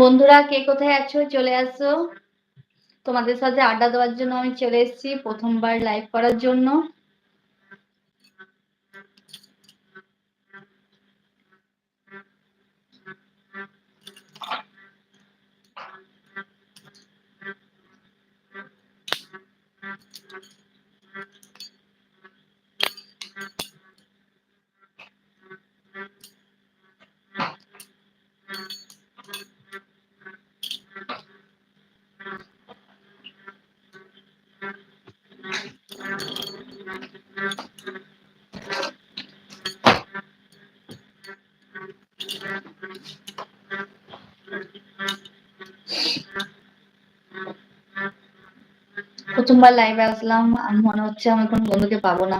বন্ধুরা, কে কোথায় আছো? চলে আসো। তোমাদের সাথে আড্ডা দেওয়ার জন্য আমি চলে এসেছি প্রথমবার লাইভ করার জন্য। প্রথমবার লাইভে আসলাম আমি মনে হচ্ছে আমি কোন বন্ধুকে পাবো না।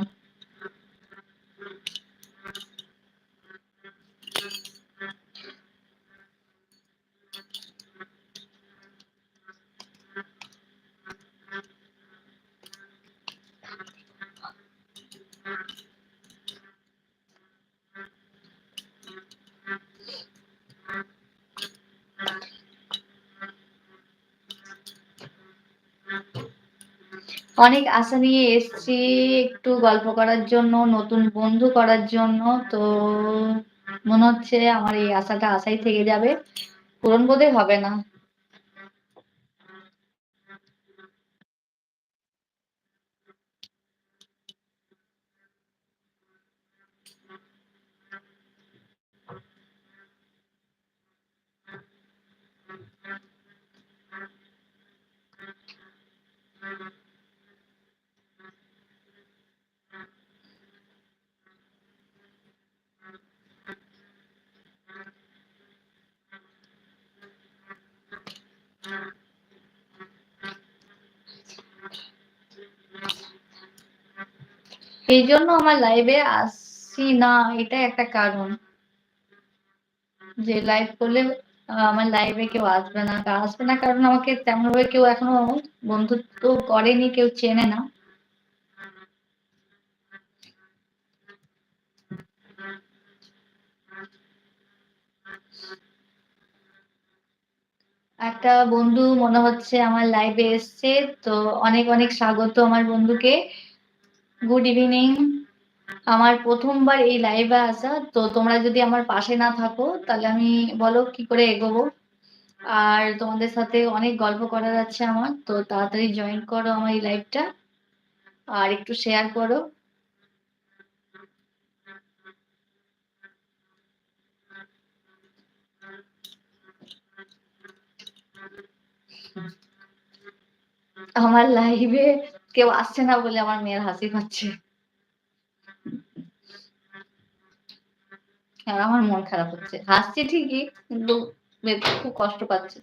অনেক আশা নিয়ে এসছি একটু গল্প করার জন্য, নতুন বন্ধু করার জন্য। তো মনে হচ্ছে আমার এই আশাটা আশাই থেকে যাবে। পূরণ বোধহয় হবে না। এই জন্য আমার লাইভে আসছি না এটা একটা কারণ। যে লাইভ করলে আমার লাইভে কেউ আসবে না। আসবে না কারণ আমাকে তেমন ভাবে কেউ এখনও বন্ধুত্ব করেনি, কেউ চেনে না। একটা বন্ধু মনে হচ্ছে আমার লাইভে এসছে, তো অনেক অনেক স্বাগত আমার বন্ধুকে। গুড ইভিনিং আমার প্রথমবার এই লাইভে আসা, তো তোমরা যদি আমার পাশে না থাকো, তাহলে আমি বলো কি করে এগোবো? আর তোমাদের সাথে অনেক গল্প করার আছে আমার, তো তাড়াতাড়ি জয়েন করো আমার এই লাইভটা আর একটু শেয়ার করো। আমার লাইভে কেউ আসছে না বলে আমার মেয়ের হাসি পাচ্ছে। আমার মন খারাপ হচ্ছে। হাসছে ঠিকই, কিন্তু খুব কষ্ট পাচ্ছে।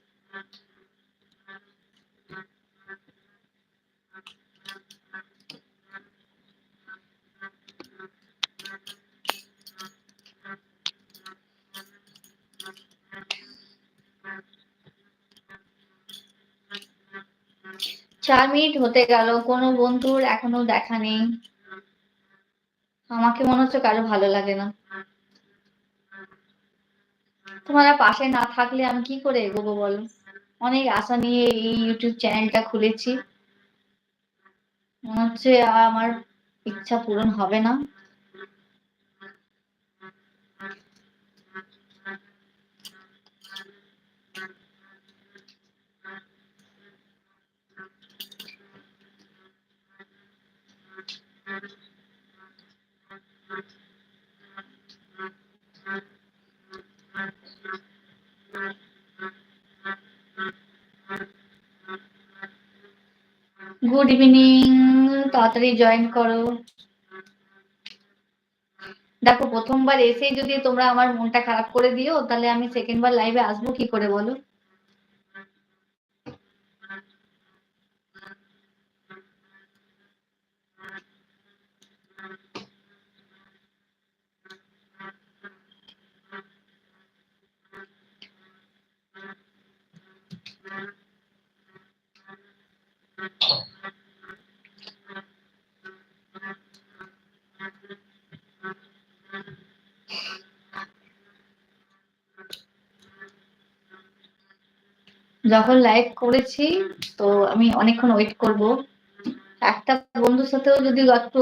চার মিনিট হতে গেল, কোনো বন্ধুর এখনও দেখা নেই। আমাকে মনে হচ্ছে কারও ভালো লাগে না। তোমরা পাশে না থাকলে আমি কি করে এগোবো বলো? অনেক আশা নিয়ে এই ইউটিউব চ্যানেলটা খুলেছি। মনে হচ্ছে আমার ইচ্ছা পূরণ হবে না। গুড ইভিনিং তাড়াতাড়ি জয়েন করো। দেখো, প্রথমবার এসে যদি তোমরা আমার মনটা খারাপ করে দিও, তাহলে আমি সেকেন্ড বার লাইভে আসব, কি করে বলো? যখন লাইভ করেছি, তো আমি অনেকক্ষণ ওয়েট করব। একটা বন্ধুর সাথেও যদি একটু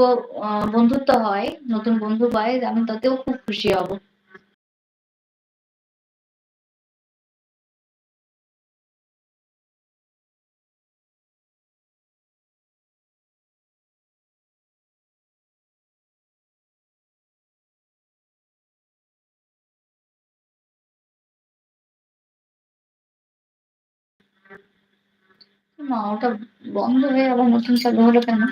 বন্ধুত্ব হয়, নতুন বন্ধু পাই, আমি তাতেও খুব খুশি হব। না ওটা বন্ধ হয়ে আবার নতুন চালু হলো কেন